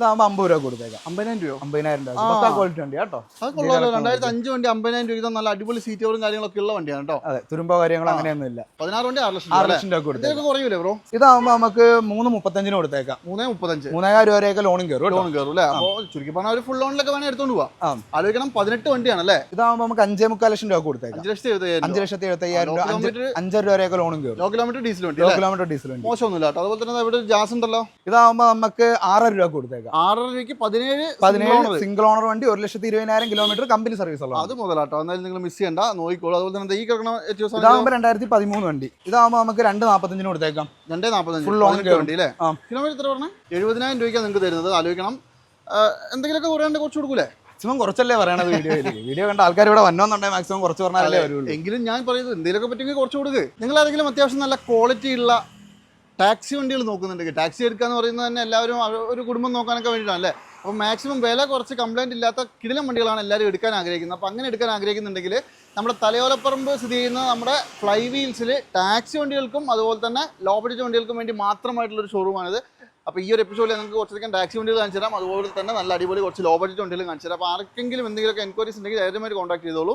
ഇതാകുമ്പോൾ അമ്പത് രൂപ കൊടുത്തേക്കാം. അമ്പതിനായിരം രൂപ അമ്പതിനായിരം രൂപ. പത്താ ക്വാളിറ്റി ഉണ്ട് കേട്ടോ. അത് കൊള്ളാമല്ലോ രണ്ടായിരത്തി അഞ്ച് വണ്ടി അമ്പതിനായിരം രൂപ. നല്ല അടിപൊളി സീറ്റ് കവറും കാര്യങ്ങളൊക്കെ ഉള്ള വണ്ടിയാണ് കേട്ടോ. അതെ. തുരുമ്പോ കാര്യങ്ങളോ അങ്ങനെയൊന്നും ഇല്ല. പതിനാറ് വണ്ടി ആറ് ലക്ഷം ആറ് ലക്ഷം രൂപ കൊടുത്തേക്കാം. കുറയൂലേ ബ്രോ ഇതാകുമ്പോൾ നമുക്ക് മൂന്ന് മുപ്പത്തഞ്ചിന് കൊടുത്തേക്കാം. മൂന്നേ മുപ്പത്തഞ്ച്. മൂന്നേകായിരം രൂപ വരെയൊക്കെ ലോണും കയറും ലോൺ കയറും അല്ലേ? അപ്പോൾ ചുരുക്കി പറഞ്ഞാൽ ഒരു ഫുൾ ലോണിലൊക്കെ വേണേൽ എടുത്തോണ്ട് പോവാം. ആലോചിക്കണം പതിനെട്ട് വണ്ടിയാണ് അല്ലേ? ഇതാകുമ്പോൾ നമുക്ക് അഞ്ചേ മുക്കാൽ ലക്ഷം രൂപ കൊടുത്തേക്കാം. അഞ്ച് ലക്ഷത്തി എഴുപത്തയ്യായിരം അഞ്ച് ലക്ഷത്തി എഴുപത്തി അയ്യായിരം രൂപ. അഞ്ചര രൂപ വരെയൊക്കെ ലോണും കയറും ലോ കിലോമീറ്റർ ഡീസൽ വണ്ടി ലോ കിലോമീറ്റർ ഡീസൽ വണ്ടി. മോശമൊന്നുമില്ല കേട്ടോ. അതുപോലെ തന്നെ ഇവിടെ ജാസ് ഉണ്ടല്ലോ? ഇതാകുമ്പോൾ നമുക്ക് ആറര രൂപ കൊടുത്തേക്കാം. ആറര രൂപയ്ക്ക് പതിനേഴ് പതിനേഴ് സിംഗിൾ ഓണർ വണ്ടി ഒരു ലക്ഷത്തി ഇരുപതിനായിരം കിലോമീറ്റർ കമ്പനി സർവീസ് ഉള്ളത് അത് മുതലാട്ടോ. എന്നാലും നിങ്ങൾ മിസ് ചെയ്യണ്ട. നോക്കിക്കോളൂ. അതുപോലെ തന്നെ ഈ കിടക്കണ ഇതാകുമ്പോൾ രണ്ടായിരത്തി പതിമൂന്ന് വണ്ടി. ഇതാകുമ്പോൾ നമുക്ക് രണ്ട് നാൽപ്പത്തഞ്ചിന് കൊടുത്തേക്കാം. രണ്ടേ നാൽപ്പത്തഞ്ച് ഫുൾ ഓണർ വണ്ടി അല്ലേ. കിലോമീറ്റർ എത്ര പറഞ്ഞാൽ എഴുപതിനായിരം രൂപയ്ക്കാണ് നിങ്ങൾക്ക് തരുന്നത്. ആലോചിക്കണം. എന്തെങ്കിലുമൊക്കെ കുറയാണ്ട് കുറച്ച് കൊടുക്കൂലേ? മാക്സിമം കുറച്ചല്ലേ പറയണത് വീഡിയോയിൽ വീഡിയോ കണ്ട ആൾക്കാർ ഇവിടെ വന്നോന്നുണ്ടെങ്കിൽ മാക്സിമം കുറച്ച് പറഞ്ഞാലേ വരുള്ളൂ. എങ്കിലും ഞാൻ പറയുന്നത് എന്തെങ്കിലുമൊക്കെ പറ്റുമെങ്കിൽ കുറച്ച് കൊടുക്ക്. നിങ്ങൾ ആരെങ്കിലും അത്യാവശ്യം നല്ല ക്വാളിറ്റി ഉള്ള ടാക്സി വണ്ടികൾ നോക്കുന്നുണ്ടെങ്കിൽ ടാക്സി എടുക്കുക എന്ന് പറയുന്നത് തന്നെ എല്ലാവരും ഒരു കുടുംബം നോക്കാനൊക്കെ വേണ്ടിയിട്ടാണ് അല്ലേ? അപ്പോൾ മാക്സിമം വില കുറച്ച് കംപ്ലൈന്റ് ഇല്ലാത്ത കിടിലം വണ്ടികളാണ് എല്ലാവരും എടുക്കാൻ ആഗ്രഹിക്കുന്നത്. അപ്പോൾ അങ്ങനെ എടുക്കാൻ ആഗ്രഹിക്കുന്നുണ്ടെങ്കിൽ നമ്മുടെ തലയോലപ്പറമ്പ് സ്ഥിതി ചെയ്യുന്ന നമ്മുടെ ഫ്ലൈ വീൽസിൽ ടാക്സി വണ്ടികൾക്കും അതുപോലെ തന്നെ ലോ വണ്ടികൾക്കും വേണ്ടി മാത്രമായിട്ടുള്ളൊരു ഷോറൂമാണിത് അപ്പോൾ ഈ ഒരു എപ്പിസോഡിൽ നിങ്ങൾക്ക് കുറച്ചധികം ടാക്സി വണ്ടികൾ കാണിച്ചു തരാം. അതുപോലെ തന്നെ നല്ല അടിപൊളി കുറച്ച് ലോ വണ്ടികൾ കാണിച്ചു തരാം. അപ്പോൾ ആർക്കെങ്കിലും എന്തെങ്കിലുമൊക്കെ എൻക്വയറീസ് ഉണ്ടെങ്കിൽ ധൈര്യമായിട്ട് കോൺടാക്ട് ചെയ്തോളൂ.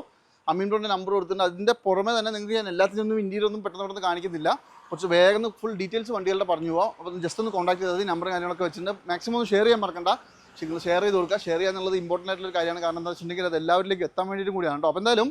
അമീൻ നമ്പർ കൊടുത്തിട്ടുണ്ട്. അതിന്റെ പുറമെ തന്നെ നിങ്ങൾക്ക് ഞാൻ എല്ലാത്തിനും ഒന്നും ഇന്ത്യയിൽ ഒന്നും പെട്ടെന്ന് പെട്ടെന്ന് കാണിക്കുന്നില്ല കുറച്ച് വേഗം ഫുൾ ഡീറ്റെയിൽസ് വണ്ടികളുടെ പറഞ്ഞു പോവാം. അപ്പോൾ ജസ്റ്റ് ഒന്ന് കോൺടാക്ട് ചെയ്തത് നമ്പർ കാര്യങ്ങളൊക്കെ വെച്ചിട്ടുണ്ട്. മാക്സിമം ഒന്ന് ഷെയർ ചെയ്യാൻ മറക്കണ്ട. പക്ഷേ നിങ്ങൾ ഷെയർ ചെയ്ത് കൊടുക്കുക. ഷെയർ ചെയ്യുക എന്നുള്ളത് ഇമ്പോർട്ടന്റ് ആയിട്ടുള്ള ഒരു കാര്യമാണ്. കാരണം എന്താ വെച്ചിട്ടുണ്ടെങ്കിൽ അത് എല്ലാവരിലേക്ക് എത്താൻ വേണ്ടിയിട്ടും കൂടിയാണ് കേട്ടോ. അപ്പോൾ എന്തായാലും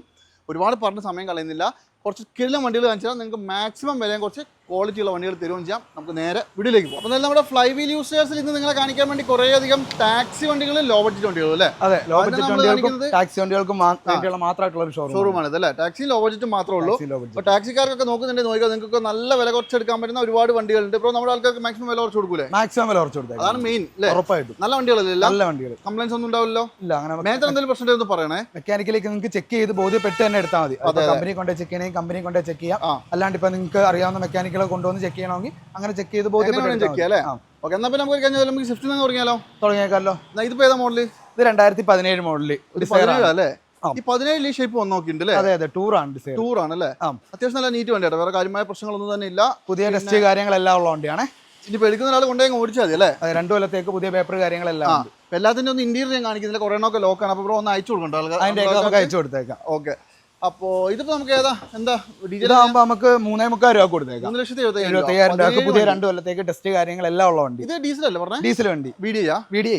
ഒരുപാട് പറഞ്ഞ സമയം കളയുന്നില്ല. കുറച്ച് കിഴില വണ്ടികൾ കാണിച്ചാൽ നിങ്ങൾക്ക് മാക്സിമം വിലയും കുറച്ച് ക്വാളിറ്റി ഉള്ള വണ്ടികൾ തരുകയും ചെയ്യാം. നമുക്ക് നേരെ വീട്ടിലേക്ക് പോകാം. അപ്പോൾ നമ്മുടെ ഫ്ലൈ വീൽ യൂസേഴ്സിൽ ഇന്ന് നിങ്ങളെ കാണിക്കാൻ വേണ്ടി കുറേയധികം ടാക്സി വണ്ടികൾ ലോ ബഡ്ജറ്റ് വണ്ടികൾ അല്ലേ? അതെ ലോ ബഡ്ജറ്റ് വണ്ടികൾക്കും ടാക്സി വണ്ടികൾക്കും മാത്രമായിട്ടുള്ള ഒരു ഷോറൂം ആണ്. ഇതല്ലേ ടാക്സി ലോ ബഡ്ജറ്റ് മാത്രമേ ഉള്ളൂ. അപ്പോൾ ടാക്സിക്കാർക്കൊക്കെ നോക്കുന്നുണ്ടെങ്കിൽ നോക്കുക നിങ്ങൾക്ക് നല്ല വില കുറച്ച് എടുക്കാൻ പറ്റുന്ന ഒരുപാട് വണ്ടികളുണ്ട്. ഇപ്പോൾ നമ്മുടെ ആൾക്കാർക്ക് മാക്സിമം വില കുറച്ച് കൊടുക്കൂലേ? മാക്സിമം വില കുറച്ച് കൊടുക്കുക അതാണ് മെയിൻ അല്ലേ? ഉറപ്പായിട്ടും. നല്ല വണ്ടികളല്ലേ നല്ല വണ്ടികൾ. കംപ്ലൈൻസ് ഒന്നും ഉണ്ടാവില്ലല്ലോ? ഇല്ല അങ്ങനെ മേജർ എന്തെങ്കിലും പ്രശ്നം ഒന്ന് പറയണേ. മെക്കാനിക്കലേക്ക് നിങ്ങൾക്ക് ചെക്ക് ചെയ്ത് ബോധ്യപ്പെട്ട് തന്നെ എടുത്താൽ മതി. കമ്പനി കൊണ്ടേ ചെക്ക് ചെയ്യണമെങ്കിൽ കമ്പനി കൊണ്ടേ ചെക്ക് ചെയ്യാം. അല്ലാണ്ട് ഇപ്പൊ നിങ്ങൾക്ക് അറിയാവുന്ന മെക്കാനിക്കുകളെ കൊണ്ടുവന്ന് ചെക്ക് ചെയ്യണമെങ്കിൽ അങ്ങനെ ചെക്ക് ചെയ്ത് ബോധ്യപ്പെട്ട് ഓക്കെ എന്നാൽ പിന്നെ നമുക്ക് കഴിഞ്ഞാൽ നമുക്ക് സ്വിഫ്റ്റ് നിന്ന് തുടങ്ങിയാലോ? തുടങ്ങിയേക്കാലോ ഇതിപ്പോ ഏതാ മോഡൽ ഇത് രണ്ടായിരത്തി പതിനേഴ് മോഡൽ പതിനേഴ് അല്ലേ. ഈ പതിനേഴിൽ ഈ ഷേപ്പ് വന്ന് നോക്കിയിട്ടുണ്ട് അതെ അതെ ടൂറാണ് ആണ് ടൂർ ആണ് അല്ലേ അത്യാവശ്യം നല്ല നീറ്റ് വണ്ടിയാട്ടോ. വേറെ കാര്യമായ പ്രശ്നങ്ങളൊന്നും തന്നെ ഇല്ല. പുതിയ ടെസ്റ്റ് കാര്യങ്ങളെല്ലാം ഉള്ള വണ്ടിയാണ്. ഇനിയിപ്പോൾ എടുക്കുന്ന ഒരാൾ കൊണ്ടുപോയി ഓടിച്ചാൽ മതി അല്ലേ? അതെ രണ്ടു കൊല്ലത്തേക്ക് പുതിയ പേപ്പർ കാര്യങ്ങളെല്ലാം എല്ലാത്തിന്റെ ഒന്ന് ഇന്റീരിയർ ഞാൻ കാണിക്കുന്നില്ല. കുറേ ഒക്കെ ലോക്കാണ് അപ്പോൾ ബ്രോ ഒന്ന് അയച്ചു കൊടുക്കണ്ടോ നമുക്ക് അയച്ചു കൊടുത്തേക്കാം. ഓക്കെ. അപ്പോൾ ഇതിപ്പോ നമുക്ക് ഏതാ? എന്താ ഇതാകുമ്പോ നമുക്ക് മൂന്നേ മുക്കാൽ രൂപ കൊടുത്തേക്കാം. മൂന്ന് ലക്ഷത്തി എഴുപത്തി എഴുപത്തി രൂപ. പുതിയ രണ്ടു കൊല്ലത്തേക്ക് ടെസ്റ്റ് കാര്യങ്ങളെല്ലാം ഉള്ള വണ്ടി. ഇത് ഡീസൽ അല്ലേ പറഞ്ഞേ? ഡീസൽ വണ്ടി. V D V D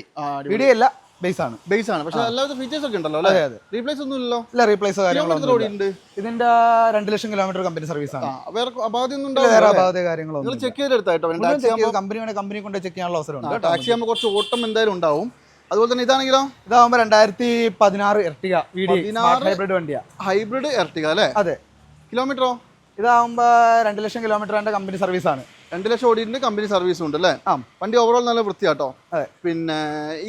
V D അല്ല ബേസ് ആണ്. ബേസ് ആണ്. പക്ഷെ എല്ലാവിധ ഫീച്ചേഴ്സ് ഒക്കെ ഉണ്ടല്ലോ അല്ലേ? അതെ അതെ. റീപ്ലേസ് ഒന്നും ഇല്ലല്ലോ. ഇല്ല റീപ്ലേസ് കാര്യങ്ങളൊന്നും ഇതിന്റെ രണ്ട് ലക്ഷം കിലോമീറ്റർ കമ്പനി സർവീസ് ആണ്. വേറെ അപാധ്യൊന്നും വേറെ ഉണ്ടാവില്ല അപാധ കാര്യങ്ങളൊന്നും നിങ്ങൾ ചെക്ക് ആകുമ്പോൾ കമ്പനി വേണേ കമ്പനി കൊണ്ട് ചെക്ക് ചെയ്യാനുള്ള അവസരം ഉണ്ട് ടാക്സി ആകുമ്പോൾ കുറച്ച് ഓട്ടം എന്തായാലും ഉണ്ടാവും. അതുപോലെ തന്നെ ഇതാണെങ്കിലോ ഇതാകുമ്പോ രണ്ടായിരത്തി പതിനാറ് എർട്ടിക ഹൈബ്രിഡ് വണ്ടിയാ. ഹൈബ്രിഡ് എർട്ടിക അല്ലേ? അതെ. കിലോമീറ്ററോ ഇതാകുമ്പോ രണ്ട് ലക്ഷം കിലോമീറ്ററിന്റെ കമ്പനി സർവീസ് ആണ്. രണ്ട് ലക്ഷം ഓടിയിട്ടുണ്ട് കമ്പനി സർവീസും ഉണ്ട് അല്ലേ? ആ വണ്ടി ഓവറോൾ നല്ല വൃത്തിയാട്ടോ. പിന്നെ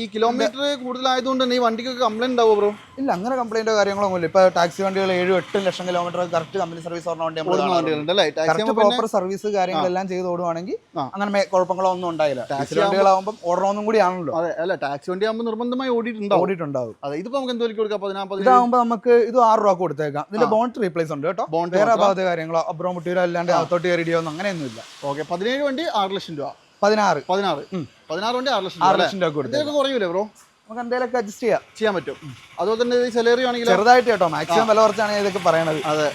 ഈ കിലോമീറ്റർ കൂടുതലായതുകൊണ്ട് തന്നെ ഈ വണ്ടിക്ക് കംപ്ലൈന്റ് ഉണ്ടാവും ബ്രോ ഇല്ല അങ്ങനെ കംപ്ലൈന്റോ കാര്യങ്ങളോ ഒന്നുമില്ല. ഇപ്പൊ ടാക്സി വണ്ടികൾ ഏഴും എട്ടും ലക്ഷം കിലോമീറ്റർ കറക്റ്റ് കമ്പനി സർവീസ് വണ്ടി പ്രോപ്പർ സർവീസ് കാര്യങ്ങളെല്ലാം ചെയ്ത് ഓടുവാണെങ്കിൽ അങ്ങനെ കുഴപ്പങ്ങളോ ഒന്നും ഉണ്ടായില്ല ടാക്സി വണ്ടികളാവുമ്പോൾ ഓടണമെന്നും കൂടിയാണല്ലോ അതെ അല്ല ടാക്സി വണ്ടി ആകുമ്പോൾ നിർബന്ധമായി ഓടിയിട്ടുണ്ടാവും. ഓടിയിട്ടുണ്ടാവും. അതെ ഇതിപ്പോ നമുക്ക് എന്ത് വിലക്ക് കൊടുക്കാം പതിനാറ് ഇതാകുമ്പോൾ നമുക്ക് ഇത് ആറ് രൂപ കൊടുത്തേക്കാം. ഇതിന്റെ ബോണ്ട് റീപ്ലേസ് ഉണ്ട് കേട്ടോ. ബോണ്ട് വേറെ? അപാധ കാര്യങ്ങളോ അബ്രോ മുട്ടിയിലോ അല്ലാണ്ട് അകത്തോട്ട് കയറിയോ ഒന്നും അങ്ങനെയൊന്നുമില്ല. ഓക്കെ പതിനേഴ് വണ്ടി ആറ് ലക്ഷം രൂപ. പതിനാറ്. പതിനാറ്. പതിനാറ് വണ്ടി ആറ് ലക്ഷം ആറ്? ലക്ഷം രൂപ കൊടുത്തേക്കാം. ഇതൊക്കെ കുറയൂലേ ബ്രോ നമുക്ക് എന്തെങ്കിലുമൊക്കെ അഡ്ജസ്റ്റ് ചെയ്യാം. ചെയ്യാൻ പറ്റും. അതുപോലെ തന്നെ ഈ ആണെങ്കിലും? ചെറുതായിട്ട് കേട്ടോ. മാക്സിമം വില കുറച്ചാണ് ഇതൊക്കെ പറയണത്. അതെ.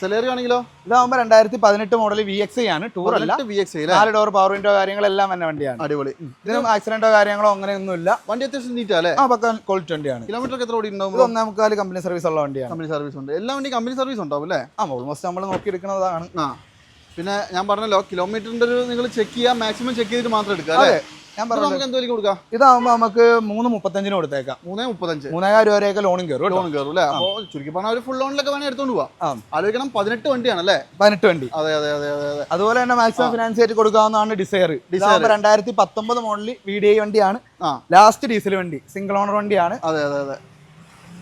സെലറി ആണെങ്കിലോ? ഇതാകുമ്പോൾ രണ്ടായിരത്തി പതിനെട്ട് മോഡൽ വി എക്സ് ആണ്. ടൂർ അല്ല. വി എക്സ് നാല് ഡോർ പവർ വിൻഡോ കാര്യങ്ങളെല്ലാം തന്നെ വണ്ടിയാണ്. അടിപൊളി. ഇതിനും ആക്സിഡന്റോ കാര്യങ്ങളോ അങ്ങനെ ഒന്നുമില്ല വണ്ടി അത്യാവശ്യം നീറ്റാ അല്ലേ? ആ പക്ക ക്വാളിറ്റി വണ്ടിയാണ്. കിലോമീറ്റർ എത്ര ഓടി ഉണ്ടാവും ഒന്നേ മുക്കാൽ കമ്പനി സർവീസ് ഉള്ള വണ്ടിയാണ്. കമ്പനി സർവീസ് ഉണ്ട്. എല്ലാ വണ്ടി കമ്പനി സർവീസ് ഉണ്ടാവും അല്ലേ? ആ ഓൾമോസ്റ്റ് നമ്മൾ നോക്കിയെടുക്കുന്നതാണ് ആ. പിന്നെ ഞാൻ പറഞ്ഞല്ലോ കിലോമീറ്ററിന്റെ ഒരു നിങ്ങൾ ചെക്ക് ചെയ്യാം മാക്സിമം ചെക്ക് ചെയ്തിട്ട് മാത്രം എടുക്കുക അല്ലേ? ഞാൻ പറഞ്ഞു നമുക്ക് എന്തോ കൊടുക്കാം? ഇതാകുമ്പോൾ നമുക്ക് മൂന്ന് മുപ്പത്തഞ്ചിന് കൊടുത്തേക്കാം. മൂന്നേ മുപ്പത്തഞ്ച്. മൂന്നായിരം രൂപ വരെയൊക്കെ ലോണും കയറും ലോണും ലോൺ കയറും അല്ലേ? അപ്പോൾ ചുരുക്കി പറഞ്ഞാൽ ഒരു ഫുൾ ലോണിലൊക്കെ വേണേൽ എടുത്തോണ്ട് പോവാം. ആലോചിക്കണം പതിനെട്ട് വണ്ടിയാണ് അല്ലേ? പതിനെട്ട് വണ്ടി. അതെ അതെ അതെ അതെ അതെ. അതുപോലെ തന്നെ മാക്സിമം ഫിനാൻസ് ആയിട്ട് കൊടുക്കാവുന്നതാണ് ഡിസയർ ഡിസയർ രണ്ടായിരത്തി പത്തൊമ്പത് മോഡലിൽ വി ഡി ഐ വണ്ടിയാണ്. ലാസ്റ്റ് ഡീസൽ വണ്ടി സിംഗിൾ ഓണർ വണ്ടിയാണ്. അതെ അതെ അതെ.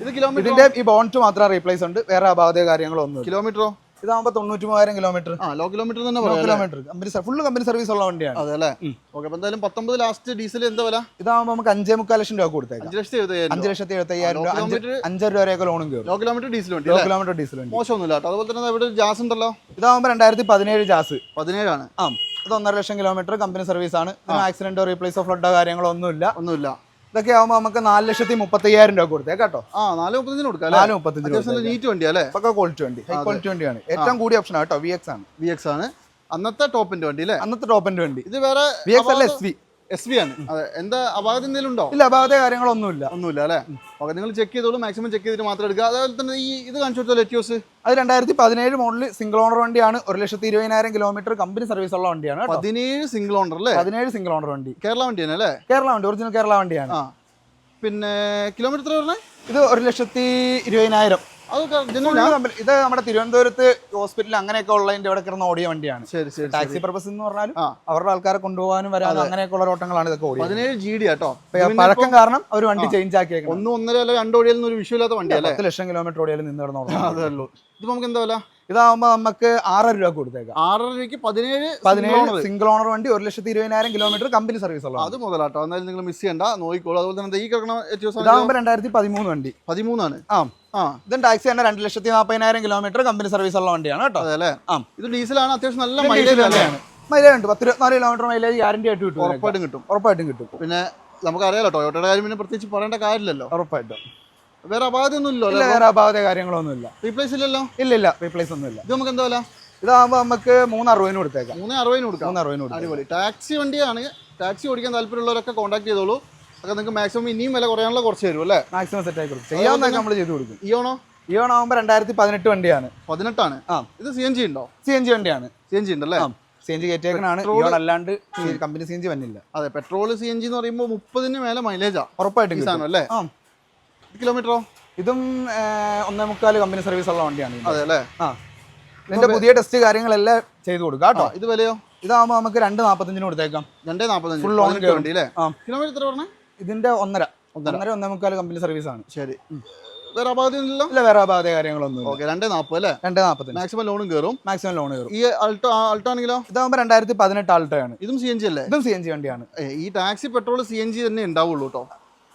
ഇത് കിലോമീറ്റർ ഇതിന്റെ ഈ ബോണ്ട് മാത്രം റീപ്ലേസ് ഉണ്ട് വേറെ അപാധ കാര്യങ്ങളോ ഒന്നും കിലോമീറ്ററോ ഇതാകുമ്പോൾ തൊണ്ണൂറ്റി മൂവായിരം കിലോമീറ്റർ ആ ലോ കിലോമീറ്റർ തന്നെ പറയാം? Kilometre company full company service ഉള്ള വണ്ടിയാണ്. അതെ അല്ലേ? ഓക്കെ എന്തായാലും പത്തൊമ്പത് ലാസ്റ്റ് ഡീസൽ എന്താ വില? ഇതാകുമ്പോൾ നമുക്ക് അഞ്ചേ മുക്കാൽ ലക്ഷം രൂപ കൊടുത്തേക്കാം. അഞ്ച് ലക്ഷത്തി എഴുപത്തയ്യായിരം അഞ്ച് ലക്ഷത്തി എഴുപത്തി അയ്യായിരം രൂപ അഞ്ച് അഞ്ചര രൂപ വരെയൊക്കെ ലോണും കയറും. ലോ കിലോമീറ്റർ ഡീസൽ വണ്ടി ലോ കിലോമീറ്റർ ഡീസൽ വണ്ടി. മോശമൊന്നുമില്ല കേട്ടോ. അതുപോലെ തന്നെ ഇവിടെ ജാസ് ഉണ്ടല്ലോ? ഇതാകുമ്പോൾ രണ്ടായിരത്തി പതിനേഴ് ജാസ്. പതിനേഴാണ്. ആ. ഇത് ഒന്നര ലക്ഷം കിലോമീറ്റർ കമ്പനി സർവീസ് ആണ്. ആക്സിഡന്റോ റീപ്ലേസോ ഫ്ലഡോ കാര്യങ്ങളോ ഒന്നുമില്ല. ഒന്നുമില്ല. ഇതൊക്കെ ആവുമ്പോൾ നമുക്ക് നാല് ലക്ഷത്തി മുപ്പത്തയ്യായിരം രൂപ കൊടുത്തേ കേട്ടോ? ആ നാല് മുപ്പത്തഞ്ചിന് കൊടുക്കാം നാല് മുപ്പത്തഞ്ച് നീറ്റ് വണ്ടി അല്ലേ? ഒക്കെ ക്വാളിറ്റി വണ്ടി ഹൈ ക്വാളിറ്റി വണ്ടിയാണ്. ഏറ്റവും കൂടിയ ഓപ്ഷൻ കേട്ടോ വി എക്സ് ആണ്. വി എക്സ് ആണ്. അന്നത്തെ ടോപ്പിന്റെ വണ്ടി അല്ലേ? അന്നത്തെ ടോപ്പിന്റെ വണ്ടി. ഇത് വേറെ വി എക്സ് അല്ല എസ് വി എസ് വി ആണ്. അതെ. എന്താ അപാകത എന്തെങ്കിലും ഉണ്ടോ? ഇല്ല അപാകത കാര്യങ്ങളൊന്നുമില്ല. ഒന്നുമില്ല അല്ലേ? ഓക്കെ നിങ്ങൾ ചെക്ക് ചെയ്തോളൂ മാക്സിമം ചെക്ക് ചെയ്തിട്ട് മാത്രം എടുക്കുക. അതുപോലെ തന്നെ ഈ ഇത് കാണിച്ചു കൊടുത്തോ ലെറ്റ്യൂസ് അത് രണ്ടായിരത്തി പതിനേഴ് മോഡൽ സിംഗിൾ ഓണർ വണ്ടിയാണ്. ഒരു ലക്ഷത്തി ഇരുപതിനായിരം കിലോമീറ്റർ കമ്പനി സർവീസ് ഉള്ള വണ്ടിയാണ് പതിനേഴ് സിംഗിൾ ഓണർ അല്ലേ? പതിനേഴ് സിംഗിൾ ഓണർ വണ്ടി. കേരള വണ്ടിയാണ് അല്ലേ കേരള വണ്ടി ഒറിജിനൽ കേരള വണ്ടിയാണ്. പിന്നെ കിലോമീറ്റർ പറഞ്ഞത് പറഞ്ഞേ? ഇത് ഒരു ലക്ഷത്തി ഇരുപതിനായിരം. ഇത് നമ്മുടെ തിരുവനന്തപുരത്ത് ഹോസ്പിറ്റൽ അങ്ങനെയൊക്കെ ഉള്ളതിന്റെ ഇവിടെ കിടന്ന് ഓടിയ വണ്ടിയാണ്. ശരി ശരി ടാക്സി പർപ്പസ് എന്ന് പറഞ്ഞാലും അവരുടെ ആൾക്കാരെ കൊണ്ടുപോകാനും വരാനും അങ്ങനെയൊക്കെ ഉള്ള ഓട്ടങ്ങളാണ് ഇതൊക്കെ ഓടി പതിനേഴ് ജി ഡി ആട്ടോ പഴക്കം കാരണം അവർ വണ്ടി ചേഞ്ച് ആക്കിയേക്കണം ഒന്നും ഒന്നര അല്ല രണ്ടോ ഓടിയാലും ഒരു വിഷയമില്ലാത്ത വണ്ടി അല്ലേ പത്ത് ലക്ഷം കിലോമീറ്റർ ഓടിയാലും നിന്ന് കിടന്നോളാം അതല്ലോ ഇത് നമുക്ക് എന്താ വില? ഇതാവുമ്പോ നമുക്ക് ആറര രൂപ കൊടുത്തേക്കാം. ആറര രൂപയ്ക്ക് പതിനേഴ് പതിനേഴ് സിംഗിൾ ഓണർ വണ്ടി ഒരു ലക്ഷത്തി ഇരുപതിനായിരം കിലോമീറ്റർ കമ്പനി സർവീസ് ഉള്ളത് അത് മുതലാട്ടോ. എന്നാലും നിങ്ങൾ മിസ് ചെയ്യണ്ട. നോക്കിക്കോളൂ. അതുപോലെ തന്നെ ഈ കിടക്കണ ഇതാവുമ്പോ രണ്ടായിരത്തി പതിമൂന്ന് വണ്ടി. പതിമൂന്നാണ്? ആ. ആ. ഇതും ടാക്സി തന്നെ രണ്ട് ലക്ഷത്തി നാൽപ്പതിനായിരം കിലോമീറ്റർ കമ്പനി സർവീസ് ഉള്ള വണ്ടിയാണ് കേട്ടോ. അതെ അല്ലേ? ആ. ഇത് ഡീസലാണ് അത്യാവശ്യം നല്ല മൈലേജ് തന്നെയാണ്. മൈലേജ് ഉണ്ട്. പത്ത് ഇരുപത്തിനാല് കിലോമീറ്റർ മൈലേജ് ഗ്യാരണ്ടി ആയിട്ട് കിട്ടും. ഉറപ്പായിട്ടും കിട്ടും. ഉറപ്പായിട്ടും കിട്ടും. പിന്നെ നമുക്കറിയാലോ ടൊയോട്ടയുടെ കാര്യം പിന്നെ പ്രത്യേകിച്ച് പറയേണ്ട കാര്യമില്ലല്ലോ. ഉറപ്പായിട്ടും. വേറെ അപാകതയൊന്നും ഇല്ല ഇല്ലല്ലോ വേറെ അപാകത കാര്യങ്ങളൊന്നും ഇല്ല റീപ്ലേസ് ഇല്ലല്ലോ ഇല്ല ഇല്ല റീപ്ലേസ് ഒന്നും ഇല്ല ഇത് നമുക്ക് എന്താ വില? ഇതാകുമ്പോൾ നമുക്ക് മൂന്ന് അറുപതിന് കൊടുത്തേക്കാം. മൂന്ന് അറുപതിന് കൊടുക്കാം. മൂന്ന് അറുപതിന് കൊടുക്കാം അടിപൊളി. ടാക്സി വണ്ടിയാണ്. ടാക്സി ഓടിക്കാൻ താല്പര്യമുള്ളവരൊക്കെ കോൺടാക്ട് ചെയ്തോളൂ. അപ്പൊ നിങ്ങൾക്ക് മാക്സിമം ഇനിയും വില കുറയാനുള്ള കുറച്ച് തരും അല്ലേ? മാക്സിമം സെറ്റ് ആയി കൊടുക്കും ചെയ്യാവുന്നതൊക്കെ നമ്മൾ ചെയ്ത് കൊടുക്കും. ഓണോ ഈ ഓണാകുമ്പോൾ രണ്ടായിരത്തി പതിനെട്ട് വണ്ടിയാണ്. പതിനെട്ടാണ്? ആ. ഇത് സി എൻ ജി ഉണ്ടോ? സി എൻ ജി വണ്ടിയാണ്. സി എൻ ജി ഉണ്ടല്ലേ സി എൻ ജി കയറ്റേക്കാണ് ഇയോൺ അല്ലാണ്ട് കമ്പനി സി എൻ ജി വന്നില്ല. അതെ പെട്രോൾ സി എൻ ജി എന്ന് പറയുമ്പോൾ മുപ്പതിന് മേലെ മൈലേജാ ഉറപ്പായിട്ടും അല്ലേ? ആ. കിലോമീറ്ററോ? ഇതും ഒന്നേ മുക്കാൽ കമ്പനി സർവീസ് ഉള്ള വണ്ടിയാണ്. അതെ അല്ലേ? ആ. ഇതിന്റെ പുതിയ ടെസ്റ്റ് കാര്യങ്ങളെല്ലാം ചെയ്തു കൊടുക്കുക കേട്ടോ. ഇത് വിലയോ? ഇതാകുമ്പോൾ നമുക്ക് രണ്ട് നാൽപ്പത്തഞ്ചിന് കൊടുത്തേക്കാം. രണ്ടേ നാൽപ്പത്തഞ്ച് ഫുൾ ഓൺ പതിനെട്ട് വണ്ടി അല്ലേ? കിലോമീറ്റർ എത്ര പറഞ്ഞേ? ഇതിന്റെ ഒന്നര. ഒന്നര. ഒന്നേ മുക്കാൽ കമ്പനി സർവീസ് ആണ്. ശരി. വേറെ അപാകതയൊന്നുമില്ലല്ലോ ഇല്ല വേറെ അപാധ കാര്യങ്ങളൊന്നും ഓക്കെ രണ്ടേ നാൽപ്പത് അല്ലേ? രണ്ട് നാൽപ്പത്തഞ്ച് മാക്സിമം ലോണും കയറും മാക്സിമം ലോൺ കയറും ഈ അൾട്ടോ അൾട്ടോ ആണെങ്കിലോ? ഇതാകുമ്പോൾ രണ്ടായിരത്തി പതിനെട്ട് ആണ്. ഇതും സി എൻ ജി അല്ലേ? ഇതും സി എൻ ജി വണ്ടിയാണ്. ഈ taxi petrol C N G തന്നെ ഉണ്ടാവുള്ളൂ കേട്ടോ.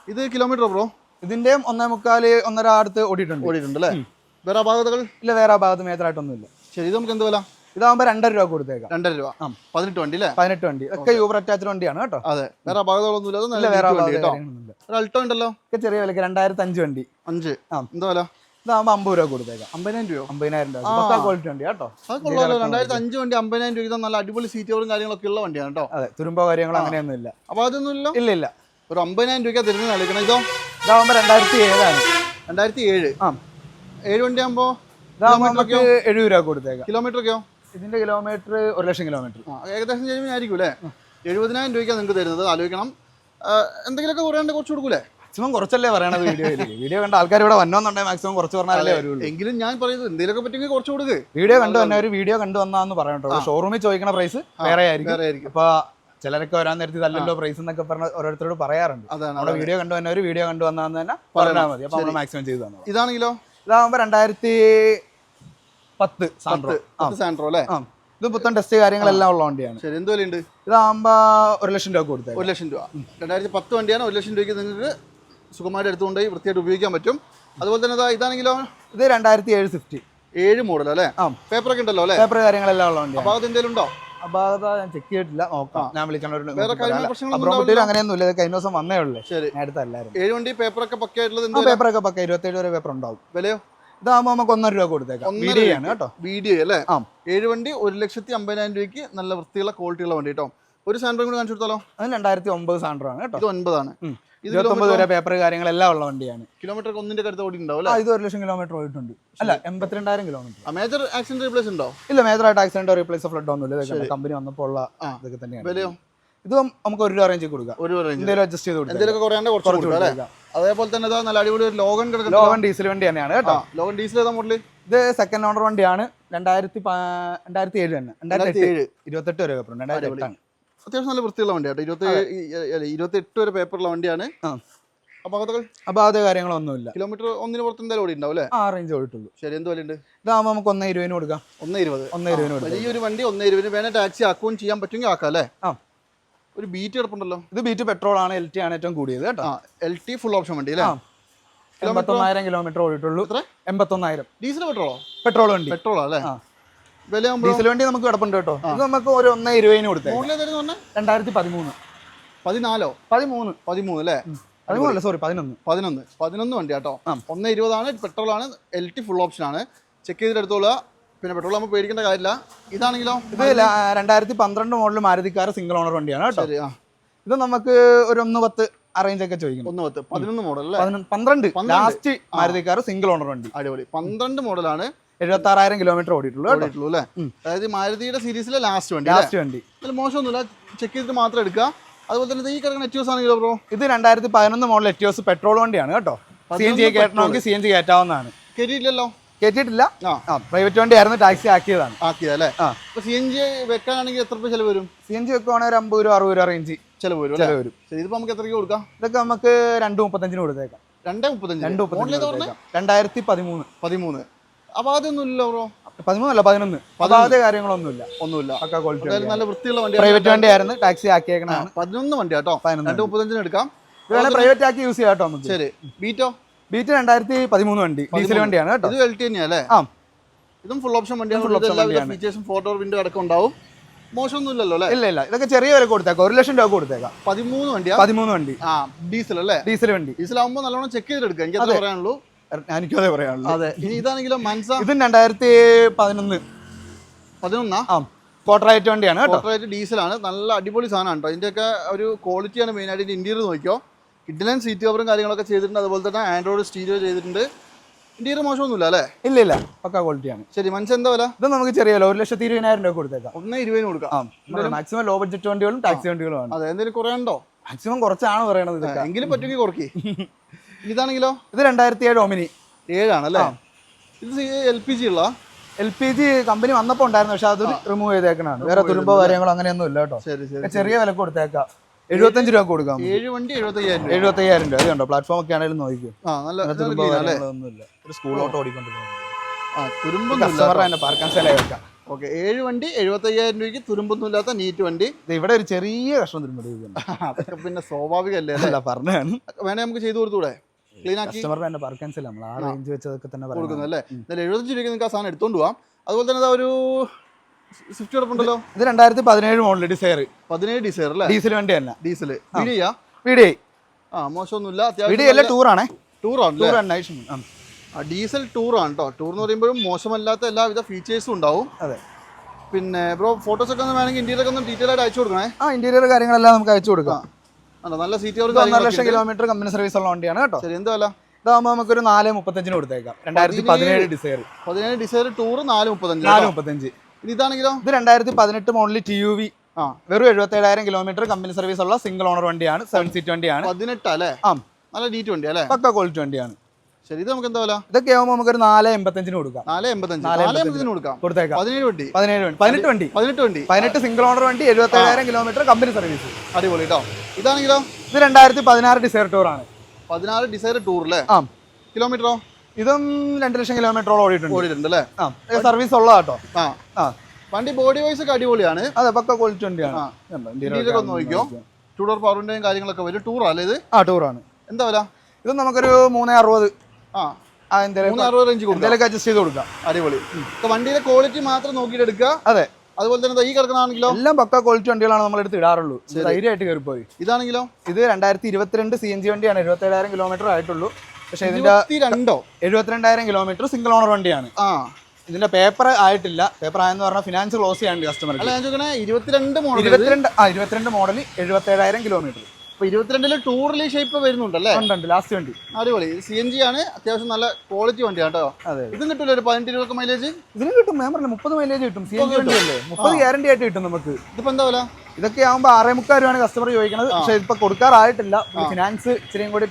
ഇത് കിലോമീറ്റർ ബ്രോ? ഇതിന്റെയും ഒന്നേ മുക്കാൽ ഒന്നര അടുത്ത് ഓടിയിട്ടുണ്ട്. ഓടിയിട്ടുണ്ട് അല്ലേ? വേറെ അപാകതകൾ ഇല്ല വേറെ അപാകത ഇല്ല ശരി ഇത് നമുക്ക് എന്ത് വില? ഇതാകുമ്പോൾ രണ്ടര രൂപ കൊടുത്തേക്കാം. രണ്ടര രൂപ. ആ. പതിനെട്ട് വണ്ടി അല്ലേ? പതിനെട്ട് വണ്ടി. ഒക്കെ യൂബർ അറ്റാച്ച്ഡ് വണ്ടിയാണ് കേട്ടോ. അതെ. വേറെ അപാകതകളൊന്നും ഇല്ല വേറെ അപാകത അൾട്ടോ ഉണ്ടല്ലോ? ഒക്കെ ചെറിയ വിലക്ക് രണ്ടായിരത്തി അഞ്ച് വണ്ടി. അഞ്ച്. ആ. എന്താ വില? ഇതാകുമ്പോൾ അമ്പത് രൂപ കൊടുത്തേക്കാം. അമ്പതിനായിരം രൂപ അമ്പതിനായിരം രൂപ. പക്കാ ക്വാളിറ്റി വണ്ടി കേട്ടോ. അത് കൊള്ളാമല്ലോ. രണ്ടായിരത്തി അഞ്ച് വണ്ടി അമ്പതിനായിരം രൂപ. നല്ല അടിപൊളി സീറ്റുകളും കാര്യങ്ങളൊക്കെ ഉള്ള വണ്ടിയാണ് കേട്ടോ. അതെ. തുരുമ്പോ കാര്യങ്ങളോ അങ്ങനെയൊന്നും ഇല്ല അപ്പോൾ അതൊന്നും ഇല്ല ഇല്ല. ഒരു അമ്പതിനായിരം രൂപയ്ക്ക് തരുന്ന നൽകണം ഇതോ? ഇതാകുമ്പോൾ രണ്ടായിരത്തി ഏഴാണ്. രണ്ടായിരത്തി ഏഴ്. ആ. ഏഴ് വണ്ടി ആകുമ്പോൾ നമുക്ക് എഴുപത് രൂപ കൊടുത്തേക്കാം. കിലോമീറ്റർ ഒക്കെയോ ഇതിന്റെ കിലോമീറ്റർ ഒരു ലക്ഷം കിലോമീറ്റർ ഏകദേശം ചെയ്യുമ്പോൾ അല്ലേ? എഴുപതിനായിരം രൂപയ്ക്കാണ് നിങ്ങൾക്ക് തരുന്നത്. ആലോചിക്കണം. എന്തെങ്കിലുമൊക്കെ കുറയാണ്ട് കുറച്ച് കൊടുക്കൂലേ? മാക്സിമം കുറച്ചല്ലേ പറയണത് വീഡിയോയിൽ വീഡിയോ കണ്ട ആൾക്കാർ ഇവിടെ വന്നോന്നുണ്ടെങ്കിൽ മാക്സിമം കുറച്ച് പറഞ്ഞാലേ വരുള്ളൂ. എങ്കിലും ഞാൻ പറയുന്നത് എന്തെങ്കിലുമൊക്കെ പറ്റുമെങ്കിൽ കുറച്ച് കൊടുക്കുക വീഡിയോ കണ്ടു വന്ന ഒരു വീഡിയോ കണ്ടു വന്നാന്ന് പറയണോ ഷോറൂമിൽ ചോദിക്കുന്ന പ്രൈസ് വേറെ ആയിരിക്കും വേറെ ആയിരിക്കും അപ്പൊ ചിലരൊക്കെ വരാൻ നേരത്തെ തല്ലല്ലോ പ്രൈസ് എന്നൊക്കെ പറഞ്ഞ ഓരോരുത്തരോട് പറയാറുണ്ട്. നമ്മുടെ വീഡിയോ കണ്ടു തന്നെ ഒരു വീഡിയോ കണ്ടു വന്നാന്ന് തന്നെ പറഞ്ഞാൽ മതി. അപ്പൊ നമ്മൾ മാക്സിമം ചെയ്തു തന്നു ഇതാണെങ്കിലോ? ഇതാകുമ്പോ രണ്ടായിരത്തി പത്ത് സാൻഡ്രോ അല്ലേ? ഇത് പുത്തൻ ടെസ്റ്റ് കാര്യങ്ങളെല്ലാം ഉള്ള വണ്ടിയാണ്. ശരി എന്ത് വിലയുണ്ട്? ഇതാകുമ്പോ ഒരു ലക്ഷം രൂപ കൊടുത്തത് ഒരു ലക്ഷം രൂപ. രണ്ടായിരത്തി പത്ത് വണ്ടിയാണ് ഒരു ലക്ഷം രൂപയ്ക്ക് നിങ്ങൾക്ക് സുഖമായിട്ട് എടുത്തുകൊണ്ട് വൃത്തിയായിട്ട് ഉപയോഗിക്കാൻ പറ്റും. അതുപോലെ തന്നെ ഇതാണെങ്കിലോ? ഇത് രണ്ടായിരത്തി ഏഴ് ഫിഫ്റ്റി ഏഴ് മോഡൽ അല്ലേ? പേപ്പറൊക്കെ ഉണ്ടല്ലോ അല്ലേ? പേപ്പർ കാര്യങ്ങളെല്ലാം ഉള്ള വണ്ടി അപ്പോൾ അത് എന്തെങ്കിലും ഉണ്ടോ? അപ്പൊ അത് ഞാൻ ചെക്ക് ചെയ്തിട്ടില്ല. നോക്കാം. ഞാൻ വിളിക്കാൻ വേറെ കാര്യങ്ങൾ പ്രശ്നങ്ങളൊന്നും അബ്രോമട്ടിയിൽ അങ്ങനെയൊന്നും ഇല്ല. ഇത് കഴിഞ്ഞ ദിവസം വന്നേ ഉള്ളൂ. ശരി. ഞാൻ അടുത്തല്ലായിരുന്നു ഏഴ് വണ്ടി പേപ്പറൊക്കെ പേപ്പറൊക്കെ പക്ക. ഇരുപത്തേഴ് വരെ പേപ്പർ ഉണ്ടാവും. വിലയോ? ഇതാകുമ്പോൾ നമുക്ക് ഒന്നര രൂപ കൊടുത്തേക്കാം. വീഡിയോ ആണ് കേട്ടോ. വീഡിയോ അല്ലേ? ആ. ഏഴ് വണ്ടി ഒരു ലക്ഷത്തി അമ്പതിനായിരം രൂപയ്ക്ക് നല്ല വൃത്തിയുള്ള ക്വാളിറ്റിയുള്ള വണ്ടി കേട്ടോ. ഒരു സാൻഡ്രോ കൂടി കാണിച്ചു കൊടുത്താലോ? അത് രണ്ടായിരത്തി ഒമ്പത് സാൻഡ്രോ ആണ് കേട്ടോ. ഇത് ഒൻപതാണ്. ഇരുപത്തൊമ്പത് വരെ പേപ്പർ കാര്യങ്ങളെല്ലാം ഉള്ള വണ്ടിയാണ്. കിലോമീറ്റർ ഒന്നിന്റെ കരുത്ത് ഓടി ഉണ്ടാവും ആ അല്ലേ? ഇത് ഒരു ലക്ഷം കിലോമീറ്റർ ഓടിയിട്ടുണ്ട്. അല്ല എൺപത്തിരണ്ടായിരം കിലോമീറ്റർ മേജർ ആക്സിഡന്റ് റീപ്ലേസ് ഉണ്ടോ? ഇല്ല മേജർ ആയിട്ട് ആക്സിഡന്റ് റീപ്ലേസ് ഫ്ലഡ് ഒന്നുമില്ല. ഇല്ല കമ്പനി വന്നപ്പോൾ ഉള്ള. ഇതൊക്കെ തന്നെയാണ്. ഇത് നമുക്ക് ഒരു രൂപ റേഞ്ച് കൊടുക്കാം. ഒരു റേഞ്ച് അഡ്ജസ്റ്റ് ചെയ്ത് കൊടുക്കാം. കുറച്ച് കൊടുക്കാം അതേപോലെ തന്നെ നല്ല അടിപൊളി ഒരു ലോഗൻ കിടക്കുന്ന ലോഗൻ ഡീസൽ വണ്ടി തന്നെയാണ് കേട്ടോ. ലോഗൻ ഡീസൽ ഏതാ മോഡൽ ഇത് സെക്കൻഡ് ഓണർ വണ്ടിയാണ്. രണ്ടായിരത്തി രണ്ടായിരത്തി ഏഴ് തന്നെ. രണ്ടായിരത്തി ഏഴ്. ഇരുപത്തെട്ട് വരെ പേപ്പർ രണ്ടായിരത്തി എട്ടാണ്. അത്യാവശ്യം നല്ല വൃത്തിയുള്ള വണ്ടിയാട്ടോ. ഇരുപത്തി ഇരുപത്തി എട്ട് വരെ പേപ്പറുള്ള വണ്ടിയാണ്. അത് കാര്യങ്ങളൊന്നുമില്ല. കിലോമീറ്റർ ഒന്നിന് പുറത്ത് എന്തായാലും ഓടി ഉണ്ടാവും ആ റേഞ്ച് ഓടിട്ടുള്ളൂ ശരി എന്ത് വിലയുണ്ട്? ഇതാകുമ്പോൾ നമുക്ക് ഒന്നേ ഇരുപതിന് കൊടുക്കാം. ഒന്നേ ഇരുപത്. ഒന്നേ ഇരുപതിന് കൊടുക്കാം. ഈ ഒരു വണ്ടി ഒന്നേ ഇരുപതിന്. വേണേ ടാക്സി ആക്കുകയും ചെയ്യാൻ പറ്റുമെങ്കിൽ ആക്കാം അല്ലേ? ആ. ഒരു ബീറ്റ് കിടപ്പുണ്ടല്ലോ. ഇത് ബീറ്റ് പെട്രോൾ ആണ് എൽ ടി ആണ് ഏറ്റവും കൂടിയത് കേട്ടോ. എൽ ടി ഫുൾ ഓപ്ഷൻ വണ്ടി അല്ലേ? എൺപത്തൊന്നായിരം കിലോമീറ്റർ ഓടിയിട്ടുള്ളൂ. എൺപത്തൊന്നായിരം. ഡീസൽ പെട്രോളോ? പെട്രോൾ വണ്ടി. പെട്രോളോ അല്ലേ? ഡീസൽ വണ്ടി നമുക്ക് കിടപ്പുണ്ട് കേട്ടോ. ഇത് നമുക്ക് ഒരു ഒന്നേ ഇരുപതിന് കൊടുത്തേ. മോഡൽ ഏതായിരുന്നു പറഞ്ഞാൽ രണ്ടായിരത്തി പതിമൂന്ന് പതിനാലോ? പതിമൂന്ന്. പതിമൂന്ന് അല്ലേ? പതിമൂന്നല്ല സോറി പതിനൊന്ന്. പതിനൊന്ന്. പതിനൊന്ന് വണ്ടി കേട്ടോ. ഒന്ന് ഇരുപതാണ് പെട്രോൾ ആണ് എൽ ടി ഫുൾ ഓപ്ഷൻ ആണ്. ചെക്ക് ചെയ്തിട്ട് എടുത്തോളുക. പിന്നെ പെട്രോൾ നമ്മൾ പേടിക്കേണ്ട കാര്യമില്ല. ഇതാണെങ്കിലോ? ഇത് രണ്ടായിരത്തി പന്ത്രണ്ട് മോഡൽ മാരുതിക്കാർ സിംഗിൾ ഓണർ വണ്ടിയാണ് കേട്ടോ. ഇത് നമുക്ക് ഒരു ഒന്ന് പത്ത് അറേഞ്ച് ഒക്കെ ചോദിക്കും ഒന്ന് പത്ത്. പതിനൊന്ന് മോഡൽ അല്ലേ? പന്ത്രണ്ട്. ലാസ്റ്റ് മാരുതിക്കാർ സിംഗിൾ ഓണർ വണ്ടി. അടിപൊളി. പന്ത്രണ്ട് മോഡലാണ് എഴുപത്തി ആറായിരം കിലോമീറ്റർ ഓടിയിട്ടുള്ളൂ അല്ലേ? അതായത് മാരുതിയുടെ സീരീസിലെ ലാസ്റ്റ് വണ്ടി? ലാസ്റ്റ് വണ്ടി. ഇതിൽ മോശമൊന്നുമില്ല. ചെക്ക് ചെയ്തിട്ട് മാത്രം എടുക്കുക. അതുപോലെ തന്നെ ഈ കിടക്കുന്ന എറ്റിയോസ് ആണെങ്കിലോ ബ്രോ. ഇത് രണ്ടായിരത്തി പതിനൊന്ന് മോഡൽ എറ്റിയോസ് പെട്രോൾ വണ്ടിയാണ് കേട്ടോ. സി എൻ ജി കയറ്റണമെങ്കിൽ സി എൻ ജി കയറ്റാവുന്നതാണ്. കയറ്റിയില്ലല്ലോ കയറ്റിയിട്ടില്ല പ്രൈവറ്റ് വണ്ടി ആയിരുന്നു ടാക്സി ആക്കിയതാണ്. ആക്കിയതല്ലേ. സി എൻ ജി വെക്കാനാണെങ്കിൽ എത്ര രൂപ ചിലവ് വരും? സി എൻ ജി വെക്കുവാണെങ്കിൽ ഒരു അമ്പത് രൂപ അറുപത് രൂപ റേഞ്ച് ചിലവ് വരും ചിലവ് വരും. ശരി ഇതിപ്പോ നമുക്ക് എത്രയ്ക്ക് കൊടുക്കാം? ഇതൊക്കെ നമുക്ക് രണ്ട് മുപ്പത്തഞ്ചിന് കൊടുത്തേക്കാം. രണ്ടേ മുപ്പത്തഞ്ച്. രണ്ട് മുപ്പത്തഞ്ച് രണ്ടായിരത്തി പതിമൂന്ന് പതിമൂന്ന്. അപ്പൊ അതൊന്നും ഇല്ലല്ലോ ബ്രോ. പതിമൂന്നല്ല പതിനൊന്ന്. അതാതെ കാര്യങ്ങളൊന്നുമില്ല. ഒന്നുമില്ല. പക്ക ക്വാളിറ്റി നല്ല വൃത്തിയുള്ള വണ്ടി പ്രൈവറ്റ് വണ്ടി ആയിരുന്നു ടാക്സി ആക്കിയേക്കണതാണ് പതിനൊന്ന് വണ്ടി കേട്ടോ. രണ്ട് മുപ്പത്തഞ്ചിന് എടുക്കാം. പ്രൈവറ്റ് ആക്കി യൂസ് ചെയ്യാം കേട്ടോ നമുക്ക്. ശരി. ബീറ്റോ ബീറ്റ് രണ്ടായിരത്തി പതിമൂന്ന് വണ്ടി. ഡീസൽ വണ്ടിയാണ് കേട്ടോ. ഇത് എൽ ടി ആ. ഇതും ഫുൾ ഓപ്ഷൻ വണ്ടിയാണ്. option എല്ലാവിധ വണ്ടിയാണ്. ഫീച്ചേഴ്സും ഫോട്ടോ വിൻഡോ അടക്കം ഉണ്ടാവും. മോശമൊന്നുമില്ലല്ലോ അല്ലേ? ഇല്ല ഇല്ല. ഇതൊക്കെ ചെറിയ വില കൊടുത്തേക്കാം. ഒരു ലക്ഷം രൂപ കൊടുത്തേക്കാം. പതിമൂന്ന് വണ്ടിയാ? പതിമൂന്ന് വണ്ടി. ആ ഡീസൽ അല്ലേ? ഡീസൽ വണ്ടി. ഡീസൽ ആകുമ്പോൾ നല്ലോണം ചെക്ക് ചെയ്തെടുക്കുക എനിക്ക് പറയാനുള്ളൂ. എനിക്കും അതേ പറയാനുള്ളൂ. അതെ. ഇനി ഇതാണെങ്കിലോ മൻസ ഇതും രണ്ടായിരത്തി പതിനൊന്ന്. പതിനൊന്നാ? ആ കോട്ടറായിട്ട് വണ്ടിയാണ് കോട്ടറായിട്ട് ഡീസലാണ്. നല്ല അടിപൊളി സാധനമാണ് കേട്ടോ. ഇതിന്റെയൊക്കെ ഒരു ക്വാളിറ്റിയാണ് മെയിനായിട്ട് ഇതിന്റെ ഇന്റീരിയർ നോക്കിയോ കിഡിലൻ സീറ്റ് കവറും കാര്യങ്ങളൊക്കെ ചെയ്തിട്ടുണ്ട്. അതുപോലെ തന്നെ ആൻഡ്രോയിഡ് സ്റ്റീരിയോ ചെയ്തിട്ടുണ്ട്. ഇന്റീരിയർ മോശമൊന്നുമില്ല അല്ലേ? ഇല്ല ഇല്ല. പക്ക ക്വാളിറ്റിയാണ് ശരി മനുഷ്യൻ എന്താ വില? ഇത് നമുക്ക് ചെറിയല്ലോ ഒരു ലക്ഷത്തി ഇരുപതിനായിരം രൂപ കൊടുത്തേക്കാം. ഒന്ന് ഇരുപതിന് കൊടുക്കാം. മാക്സിമം ലോ ബഡ്ജറ്റ് വണ്ടികളും ടാക്സി വണ്ടികളുമാണ്. അതെ എന്തെങ്കിലും കുറയുണ്ടോ മാക്സിമം കുറച്ചാണ് പറയണത് എങ്കിലും പറ്റുമെങ്കിൽ കുറക്കി ഇതാണെങ്കിലോ? ഇത് രണ്ടായിരത്തി ഏഴ് ഒമിനി ഏഴാണല്ലേ ഇത് എൽ പി ജി ഉള്ള എൽ പി ജി കമ്പനി വന്നപ്പോൾ ഉണ്ടായിരുന്നു പക്ഷെ അത് റിമൂവ് ചെയ്തേക്കണാണ് വേറെ തുരുമ്പോ കാര്യങ്ങളോ അങ്ങനെയൊന്നും ഇല്ല കേട്ടോ. ചെറിയ വില കൊടുത്തേക്കാം. എഴുപത്തഞ്ച് രൂപ കൊടുക്കാം. ഏഴ് വണ്ടി എഴുപത്തയ്യായിരം എഴുപത്തയ്യായിരം രൂപ. അതുകൊണ്ടോ കണ്ടോ പ്ലാറ്റ്ഫോം ഒക്കെ ആണെങ്കിലും നോക്കിയോ ആ നല്ല തുരുമ്പോ കാര്യങ്ങളൊന്നുമില്ല ഒരു സ്കൂളോട്ട് ഓടിക്കൊണ്ടിരിക്കുന്നത് ആ തുരുമ്പൊന്നുമില്ല കസ്റ്റമറുടെ തന്നെ പാർക്കാൻ സ്ഥലം വെക്കാം ഓക്കെ ഏഴ് വണ്ടി എഴുപത്തയ്യായിരം രൂപയ്ക്ക് തുരുമ്പൊന്നും ഇല്ലാത്ത നീറ്റ് വണ്ടി. ഇവിടെ ഒരു ചെറിയ കഷ്ണം തുരുമ്പ് പിന്നെ സ്വാഭാവികമല്ലേ അല്ലേ? അല്ല പറഞ്ഞാണ് വേണേ നമുക്ക് ചെയ്തു കൊടുത്തൂടെ? ക്ലീൻ ആക്കി കസ്റ്റമർ തന്നെ പാർക്കാൻ സ്ഥലം നമ്മൾ ആ റേഞ്ച് വെച്ചതൊക്കെ തന്നെ കൊടുക്കുന്നത് അല്ലേ? എന്തായാലും എഴുപത്തഞ്ച് രൂപയ്ക്ക് നിങ്ങൾക്ക് ആ സാധനം എടുത്തോണ്ട് പോവാം. അതുപോലെ തന്നെ ഒരു സ്വിഫ്റ്റ് കിടപ്പുണ്ടല്ലോ ഇത് രണ്ടായിരത്തി പതിനേഴ് മോഡൽ ഡിസയർ പതിനേഴ് ഡിസൈർ അല്ലേ? ഡീസൽ വണ്ടി തന്നെ. ഡീസൽ വീഡിയാ ആ മോശമൊന്നുമില്ല. അത്യാവശ്യം ടൂറാണേ ടൂറാണ് ടൂർ ഡീസൽ ടൂറാണ് കേട്ടോ ടൂർ എന്ന് പറയുമ്പോഴും മോശമല്ലാത്ത എല്ലാവിധ ഫീച്ചേഴ്സും ഉണ്ടാവും. അതെ. പിന്നെ ബ്രോ ഫോട്ടോസ് ഒക്കെ ഒന്ന് വേണമെങ്കിൽ ഇന്ത്യയിലൊക്കെ ഒന്ന് ഡീറ്റെയിൽ ആയിട്ട് അയച്ചു കൊടുക്കണേ. ആ ഇന്റീരിയർ കാര്യങ്ങളെല്ലാം നമുക്ക് അയച്ചു കൊടുക്കാം. നല്ല സീറ്റ് ഒന്നര ലക്ഷം കിലോമീറ്റർ കമ്പനി സർവീസ് ഉള്ള വണ്ടിയാണ് കേട്ടോ. ശരി എന്താ വില ഇതാകുമ്പോൾ നമുക്കൊരു നാല് മുപ്പത്തഞ്ചിന് കൊടുത്തേക്കാം. രണ്ടായിരത്തി പതിനേഴ് ഡിസയർ പതിനേഴ് ഡിസൈർ ടൂർ നാല് മുപ്പത്തഞ്ച്. നാല്. മുപ്പത്തഞ്ച്. ഇനി ഇതാണെങ്കിലോ? ഇത് രണ്ടായിരത്തി പതിനെട്ട് ടി യു വി ആ. വെറും എഴുപത്തേഴായിരം കിലോമീറ്റർ കമ്പനി സർവീസ് ഉള്ള സിംഗിൾ ഓണർ വണ്ടിയാണ് സെവൻ സീറ്റ് വണ്ടിയാണ്. പതിനെട്ട് അല്ലേ? ആ. നല്ല ഡീറ്റ് വണ്ടി അല്ലേ? പക്ക ക്വാളിറ്റി വണ്ടിയാണ്. ശരി ഇത് നമുക്ക് എന്താ ഇതൊക്കെ ആകുമ്പോൾ നമുക്കൊരു നാല് എൺപത്തഞ്ചിന് കൊടുക്കാം. നാല് എൺപത്തഞ്ച്. നാല് എൺപത്തിന് കൊടുക്കാം. കൊടുത്തേക്കാം. പതിനേഴ് വണ്ടി. പതിനേഴ് വണ്ടി. പതിനെട്ട് വണ്ടി. പതിനെട്ട് വണ്ടി. പതിനെട്ട് സിംഗിൾ ഓണർ വണ്ടി എഴുപത്തേഴായിരം കിലോമീറ്റർ കമ്പനി സർവീസ് അടിപൊളി കേട്ടോ ഇതാണെങ്കിലോ ഇത് രണ്ടായിരത്തി പതിനാറ് ഡിസൈർ ടൂർ ആണ്. പതിനാറ് ഡിസൈർ ടൂർ അല്ലേ ആ. കിലോമീറ്ററോ? ഇതും രണ്ട് ലക്ഷം കിലോമീറ്ററോളം ഓടിയിട്ടുണ്ട്. ഓടിയിട്ടുണ്ട് അല്ലേ ആ. സർവീസ് ഉള്ളതാ കേട്ടോ ആ. ആ. വണ്ടി ബോഡി വൈസ് ഒക്കെ അടിപൊളിയാണ്. അതെ പക്ക ക്വാളിറ്റി വണ്ടിയാണ്. ഒന്ന് നോക്കിയോ ടൂ ഡോർ പവറിന്റെയും കാര്യങ്ങളൊക്കെ വരും. ടൂറാ അല്ലേ ഇത്? ആ ടൂറാണ് എന്താ വില? ഇത് നമുക്കൊരു മൂന്നേ അറുപത് ആ എന്തെങ്കിലും അഡ്ജസ്റ്റ് ചെയ്ത് കൊടുക്കാം. അടിപൊളി. വണ്ടിയുടെ ക്വാളിറ്റി മാത്രം നോക്കിയിട്ട് എടുക്കുക. അതെ. അതുപോലെ തന്നെ ഈ കിടക്കണാണെങ്കിലോ എല്ലാം പക്ക ക്വാളിറ്റി വണ്ടികളാണ് നമ്മൾ എടുത്ത് ഇടാറുള്ളൂ. ധൈര്യമായിട്ട് കയറിപ്പോയി. ഇതാണെങ്കിലോ? ഇത് രണ്ടായിരത്തി ഇരുപത്തിരണ്ട് സി എൻ ജി വണ്ടിയാണ്. എഴുപത്തേഴായിരം കിലോമീറ്റർ ആയിട്ടുള്ളൂ. പക്ഷേ ഇതിന്റെ രണ്ടോ എഴുപത്തിരണ്ടായിരം കിലോമീറ്റർ സിംഗിൾ ഓണർ വണ്ടിയാണ്. ആ. ഇതിന്റെ പേപ്പർ ആയിട്ടില്ല. പേപ്പർ ആയെന്ന് പറഞ്ഞാൽ ഫിനാൻസ് ക്ലോസ് ചെയ്യാണ്ട് ചോദിക്കണേ ഇരുപത്തിരണ്ട് മോഡൽ ഇരുപത്തിരണ്ട് ആ ഇരുപത്തിരണ്ട് മോഡൽ എഴുപത്തേഴായിരം കിലോമീറ്റർ അപ്പൊ ഇരുപത്തിരണ്ടിൽ ടൂറിൽ ഷേപ്പ് വരുന്നുണ്ടല്ലേ? ഉണ്ട് ലാസ്റ്റ് വണ്ടി. അടിപൊളി. സി എൻ ജി ആണ് അത്യാവശ്യം നല്ല ക്വാളിറ്റി വണ്ടിയാണ് കേട്ടോ. അതെ ഇതും കിട്ടില്ല ഒരു പതിനെട്ട് ഇരുപത് മൈലേജ് ഇതിന് കിട്ടും ഞാൻ പറഞ്ഞില്ല മുപ്പത് മൈലേജ് കിട്ടും. സി എൻ ജി വണ്ടിയല്ലേ മുപ്പത് ഗ്യാരണ്ടി ആയിട്ട് കിട്ടും നമുക്ക്. ഇതിപ്പോ എന്താ വില? ഇതൊക്കെ ആകുമ്പോൾ ആറേ മുക്കാൽ രൂപയാണ് കസ്റ്റമർ ചോദിക്കുന്നത് പക്ഷേ ഇപ്പൊ കൊടുക്കാറായിട്ടില്ല. ഫിനാൻസ് ഇച്ചിരിയും കൂടി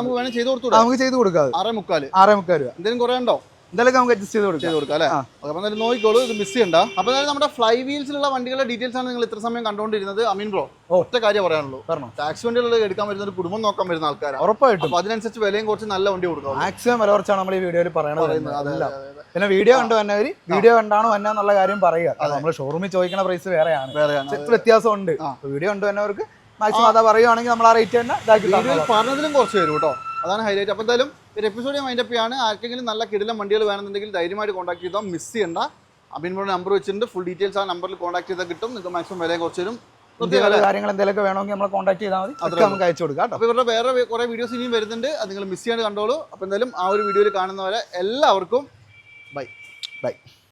നമുക്ക് ചെയ്ത് കൊടുത്തൂടെ? നമുക്ക് ചെയ്ത് കൊടുക്കാം. ആറേ മുക്കാൽ ആറേ മുക്കാൽ രൂപ. എന്തെങ്കിലും കുറയണ്ടോ എന്തായാലും നമുക്ക് അഡ്ജസ്റ്റ് ചെയ്ത് കൊടുക്കാം. കൊടുക്കാം അല്ലേ. അപ്പൊ എന്തായാലും നോക്കിക്കോളൂ ഇത് മിസ് ചെയ്യണ്ട. അപ്പോൾ എന്തായാലും നമ്മുടെ ഫ്ലൈ വീൽസിലുള്ള വണ്ടികളുടെ ഡീറ്റെയിൽസ് ആണ് നിങ്ങൾ ഇത്ര സമയം കണ്ടുകൊണ്ടിരുന്നത്. അമീൻ ബ്രോ. ഒറ്റ കാര്യം പറയാനുള്ളൂ. കാരണം ടാക്സി വണ്ടികളുടെ എടുക്കാൻ വരുന്ന ഒരു കുടുംബം നോക്കാൻ വരുന്ന ആൾക്കാരാണ് ഉറപ്പായിട്ടും. അതിനനുസരിച്ച് വിലയും കുറച്ച് നല്ല വണ്ടി കൊടുക്കാം മാക്സിമം വില കുറച്ചാണ് നമ്മൾ ഈ വീഡിയോയിൽ പറയണത് പറയുന്നത്. അതെ എല്ലാം. അതെ, അതെ. പിന്നെ വീഡിയോ കണ്ടു വന്നവർ വീഡിയോ കണ്ടാണ് വന്ന എന്നുള്ള കാര്യം പറയുക. നമ്മൾ ഷോറൂമിൽ ചോദിക്കുന്ന പ്രൈസ് വേറെയാണ്. വ്യത്യാസമുണ്ട്. വീഡിയോ കണ്ടു വന്നവർക്ക് മാക്സിമം അതാ പറയുവാണെങ്കിൽ നമ്മൾ ആ റേറ്റ് തന്നെ ഇതാക്കി. പറഞ്ഞതിലും കുറച്ച് വരും കേട്ടോ. അതാണ് ഹൈലൈറ്റ് അപ്പോൾ എന്തായാലും ഒരു എപ്പിസോഡ് ഞാൻ മൈൻഡപ്പ് ചെയ്യാണ്. ആർക്കെങ്കിലും നല്ല കിടിലം വണ്ടികൾ വേണമെന്നുണ്ടെങ്കിൽ ധൈര്യമായിട്ട് കോൺടാക്ട് ചെയ്താൽ മിസ് ചെയ്യണ്ട. അബിൻമോടെ നമ്പർ വെച്ചിട്ടുണ്ട്. ഫുൾ ഡീറ്റെയിൽസ് ആ നമ്പറിൽ കോൺടാക്ട് ചെയ്താൽ കിട്ടും. നിങ്ങൾക്ക് മാക്സിമം വില കുറച്ച് തരും. കാര്യങ്ങൾ എന്തെങ്കിലും വേണമെങ്കിൽ നമ്മൾ കോൺടാക്ട് ചെയ്താൽ മതി. അതൊക്കെ നമുക്ക് അയച്ചു കൊടുക്കാം അപ്പോൾ ഇവരുടെ വേറെ കുറേ വീഡിയോസ് ഇനിയും വരുന്നുണ്ട്. അത് നിങ്ങൾ മിസ് ചെയ്യാണ്ട് കണ്ടോളൂ. അപ്പോൾ എന്തായാലും ആ ഒരു വീഡിയോയിൽ കാണുന്നവരെ എല്ലാവർക്കും ബൈ ബൈ